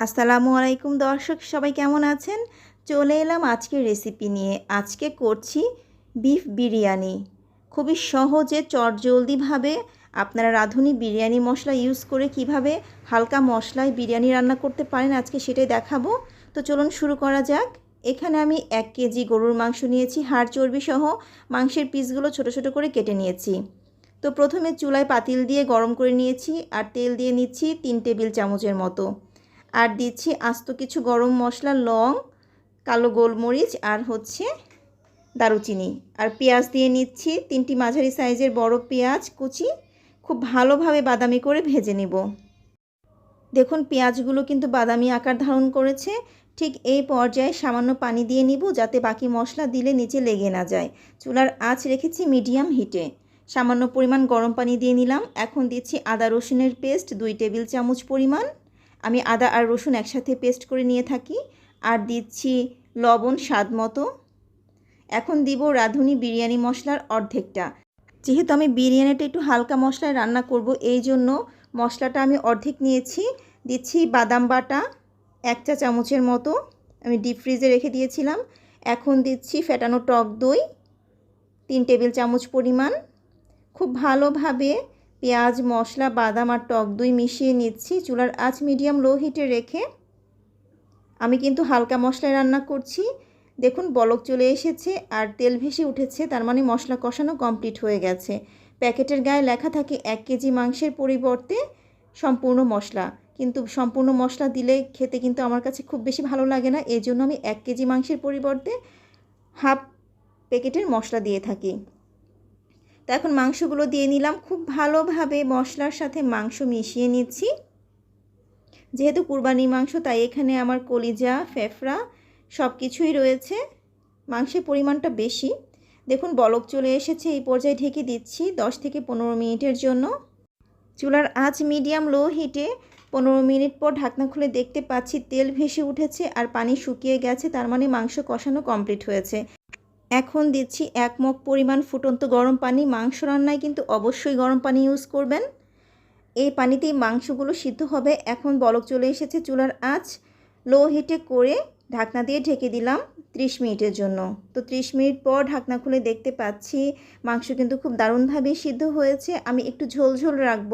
আসসালামু আলাইকুম দর্শক, সবাই কেমন আছেন? চলে এলাম আজকের রেসিপি নিয়ে। আজকে করছি বিফ বিরিয়ানি। খুবই সহজে, চটজলদিভাবে আপনারা রাঁধুনি বিরিয়ানি মশলা ইউজ করে কীভাবে হালকা মশলায় বিরিয়ানি রান্না করতে পারেন, আজকে সেটাই দেখাবো। তো চলুন শুরু করা যাক। এখানে আমি এক কেজি গরুর মাংস নিয়েছি, হাড় চর্বি সহ মাংসের পিসগুলো ছোট ছোট করে কেটে নিয়েছি। তো প্রথমে চুলায় পাতিল দিয়ে গরম করে নিয়েছি, আর তেল দিয়ে নিচ্ছি তিন টেবিল চামচের মতো। আর দিচ্ছি আস্ত কিছু গরম মশলা, লং, কালো গোলমরিচ আর হচ্ছে দারুচিনি। আর পেঁয়াজ দিয়ে নিচ্ছি তিনটি মাঝারি সাইজের বড় পেঁয়াজ কুচি। খুব ভালোভাবে বাদামি করে ভেজে নেব। দেখুন, পেঁয়াজগুলো কিন্তু বাদামি আকার ধারণ করেছে। ঠিক এই পর্যায়ে সামান্য পানি দিয়ে নিব যাতে বাকি মশলা দিলে নিচে লেগে না যায়। চুলার আঁচ রেখেছি মিডিয়াম হিটে। সামান্য পরিমাণ গরম পানি দিয়ে নিলাম। এখন দিচ্ছি আদা রসুনের পেস্ট, দুই টেবিল চামচ পরিমাণ। আমি আদা আর রসুন একসাথে পেস্ট করে নিয়ে থাকি আর দিচ্ছি লবণ, স্বাদ মতো। এখন দিব রাঁধুনি বিরিয়ানি মশলার অর্ধেকটা। যেহেতু আমি বিরিয়ানিটা একটু হালকা মশলায় রান্না করব, এই জন্য মশলাটা আমি অর্ধেক নিয়েছি। দিচ্ছি বাদাম বাটা এক চা চামচের মতো, আমি ডিপ ফ্রিজে রেখে দিয়েছিলাম। এখন দিচ্ছি ফেটানো টক দই, তিন টেবিল চামচ পরিমাণ। খুব ভালোভাবে পেঁয়াজ, মশলা, বাদাম আর টক দই মিশিয়ে নিচ্ছি। চুলার আঁচ মিডিয়াম লো হিটে রেখে আমি কিন্তু হালকা মশলায় রান্না করছি। দেখুন, বলক চলে এসেছে আর তেল ভেসে উঠেছে, তার মানে মশলা কষানো কমপ্লিট হয়ে গেছে। প্যাকেটের গায়ে লেখা থাকে এক কেজি মাংসের পরিবর্তে সম্পূর্ণ মশলা। কিন্তু সম্পূর্ণ মশলা দিলে খেতে কিন্তু আমার কাছে খুব বেশি ভালো লাগে না। এই জন্য আমি এক কেজি মাংসের পরিবর্তে হাফ প্যাকেটের মশলা দিয়ে থাকি। তো এখন মাংসগুলো দিয়ে নিলাম। খুব ভালোভাবে মশলার সাথে মাংস মিশিয়ে নিচ্ছি। যেহেতু কুরবানির মাংস, তাই এখানে আমার কলিজা, ফেফড়া সব কিছুই রয়েছে। মাংসের পরিমাণটা বেশি। দেখুন, বলক চলে এসেছে। এই পর্যায়ে ঢেকে দিচ্ছি দশ থেকে পনেরো মিনিটের জন্য। চুলার আঁচ মিডিয়াম লো হিটে পনেরো মিনিট পর ঢাকনা খুলে দেখতে পাচ্ছি তেল ভেসে উঠেছে আর পানি শুকিয়ে গেছে। তার মানে মাংস কষানো কমপ্লিট হয়েছে। এখন দিচ্ছি এক মগ পরিমাণ ফুটন্ত গরম পানি। মাংস রান্নায় কিন্তু অবশ্যই গরম পানি ইউজ করবেন। এই পানিতেই মাংসগুলো সিদ্ধ হবে। এখন বলক চলে এসেছে চুলার আঁচ। লো হিটে করে ঢাকনা দিয়ে ঢেকে দিলাম 30 মিনিটের জন্য। তো 30 মিনিট পর ঢাকনা খুলে দেখতে পাচ্ছি মাংস কিন্তু খুব দারুণভাবে সিদ্ধ হয়েছে। আমি একটু ঝোল ঝোল রাখব।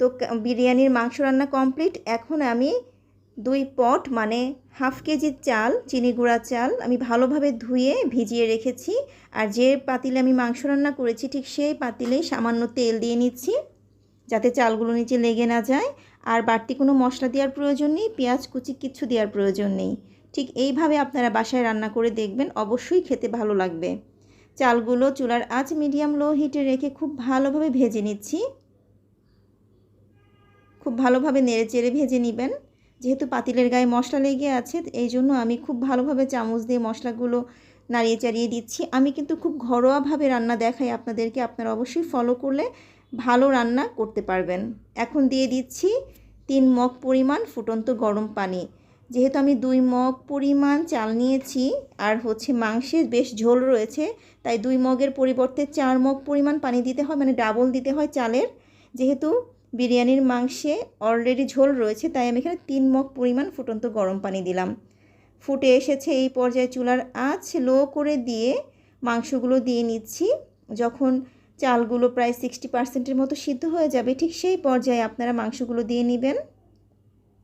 তো বিরিয়ানির মাংস রান্না কমপ্লিট এখন আমি দুই পট মানে হাফ কেজি চাল, চিনি গুঁড়া চাল আমি ভালোভাবে ধুয়ে ভিজিয়ে রেখেছি। আর যে পাতিলে আমি মাংস রান্না করেছি, ঠিক সেই পাতিলেই সামান্য তেল দিয়ে নিচ্ছি, যাতে চালগুলো নিচে লেগে না যায়। আর বাড়তি কোনো মশলা দেওয়ার প্রয়োজন নেই, পেঁয়াজ, কুচি কিচ্ছু দেওয়ার প্রয়োজন নেই। ঠিক এইভাবে আপনারা বাসায় রান্না করে দেখবেন, অবশ্যই খেতে ভালো লাগবে। চালগুলো চুলার আঁচ মিডিয়াম লো হিটে রেখে খুব ভালোভাবে ভেজে নিচ্ছি। খুব ভালোভাবে নেড়ে চেড়ে ভেজে নেবেন। যেহেতু পাতিলের গায়ে মশলা লেগে আছে, এই জন্য আমি খুব ভালোভাবে চামচ দিয়ে মশলাগুলো নাড়িয়ে চাড়িয়ে দিচ্ছি। আমি কিন্তু খুব ঘরোয়াভাবে রান্না দেখাই আপনাদেরকে, আপনারা অবশ্যই ফলো করলে ভালো রান্না করতে পারবেন। এখন দিয়ে দিচ্ছি তিন মগ পরিমাণ ফুটন্ত গরম পানি। যেহেতু আমি দুই মগ পরিমাণ চাল নিয়েছি আর হচ্ছে মাংসের বেশ ঝোল রয়েছে, তাই দুই মগের পরিবর্তে চার মগ পরিমাণ পানি দিতে হয় মানে ডাবল দিতে হয় চালের। যেহেতু বিরিয়ানির মাংসে অলরেডি ঝোল রয়েছে, তাই আমি এখানে তিন মগ পরিমাণ ফুটন্ত গরম পানি দিলাম। ফুটে এসেছে এই পর্যায়ে চুলার আঁচ লো করে দিয়ে মাংসগুলো দিয়ে নিচ্ছি। যখন চালগুলো প্রায় সিক্সটি পার্সেন্টের মতো সিদ্ধ হয়ে যাবে, ঠিক সেই পর্যায়ে আপনারা মাংসগুলো দিয়ে নেবেন।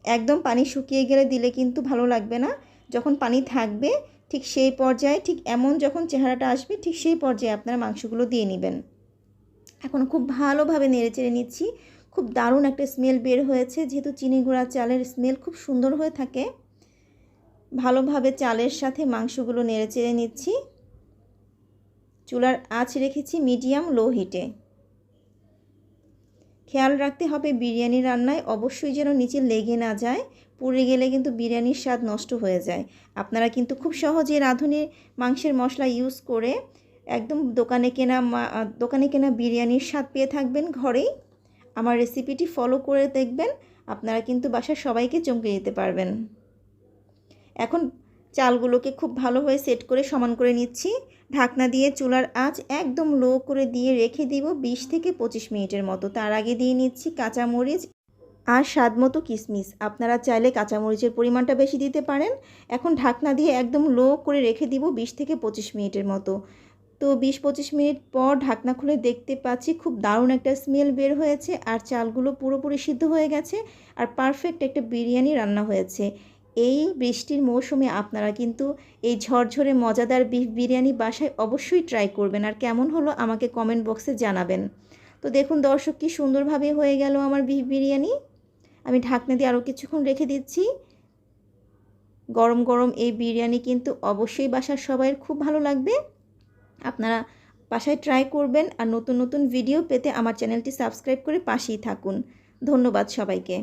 একদম পানি শুকিয়ে গেলে দিলে কিন্তু ভালো লাগবে না। যখন পানি থাকবে, ঠিক সেই পর্যায়ে, ঠিক এমন যখন চেহারাটা আসবে, ঠিক সেই পর্যায়ে আপনারা মাংসগুলো দিয়ে নেবেন। এখন খুব ভালোভাবে নেড়ে চেড়ে নিচ্ছি। খুব দারুণ একটা স্মেল বের হয়েছে। যেহেতু চিনি গুঁড়া চালের স্মেল খুব সুন্দর হয়ে থাকে। ভালোভাবে চালের সাথে মাংসগুলো নেড়ে চেড়ে নিচ্ছি। চুলার আঁচ রেখেছি মিডিয়াম লো হিটে খেয়াল রাখতে হবে বিরিয়ানি রান্নায় অবশ্যই যেন নিচে লেগে না যায়। পুড়ে গেলে কিন্তু বিরিয়ানির স্বাদ নষ্ট হয়ে যায়। আপনারা কিন্তু খুব সহজে রাঁধুনি মাংসের মশলা ইউজ করে একদম দোকানে কেনা দোকানে কেনা বিরিয়ানির স্বাদ পেয়ে থাকবেন ঘরেই। আমার রেসিপিটি ফলো করে দেখবেন, আপনারা কিন্তু বাসার সবাইকে চমকে দিতে পারবেন। এখন চালগুলোকে খুব ভালোভাবে সেট করে সমান করে নিচ্ছি। ঢাকনা দিয়ে চুলার আঁচ একদম লো করে দিয়ে রেখে দিব বিশ থেকে পঁচিশ মিনিটের মতো। তার আগে দিয়ে নিচ্ছি কাঁচামরিচ আর স্বাদ মতো কিশমিশ আপনারা চাইলে কাঁচামরিচের পরিমাণটা বেশি দিতে পারেন। এখন ঢাকনা দিয়ে একদম লো করে রেখে দিব বিশ থেকে পঁচিশ মিনিটের মতো। তো বিশ পঁচিশ মিনিট পর ঢাকনা খুলে দেখতে পাচ্ছি খুব দারুণ একটা স্মেল বের হয়েছে আর চালগুলো পুরোপুরি সিদ্ধ হয়ে গেছে আর পারফেক্ট একটা বিরিয়ানি রান্না হয়েছে। এই বৃষ্টির মৌসুমে আপনারা কিন্তু এই ঝরঝরে মজাদার বিফ বিরিয়ানি বাসায় অবশ্যই ট্রাই করবেন আর কেমন হলো আমাকে কমেন্ট বক্সে জানাবেন। তো দেখুন দর্শক কি সুন্দরভাবে হয়ে গেল আমার বিফ বিরিয়ানি। আমি ঢাকনা দিয়ে আরও কিছুক্ষণ রেখে দিচ্ছি। গরম গরম এই বিরিয়ানি কিন্তু অবশ্যই বাসার সবাইয়ের খুব ভালো লাগবে। আপনারা বাসায় ট্রাই করবেন আর নতুন নতুন ভিডিও পেতে আমার চ্যানেলটি সাবস্ক্রাইব করে পাশেই থাকুন। ধন্যবাদ সবাইকে।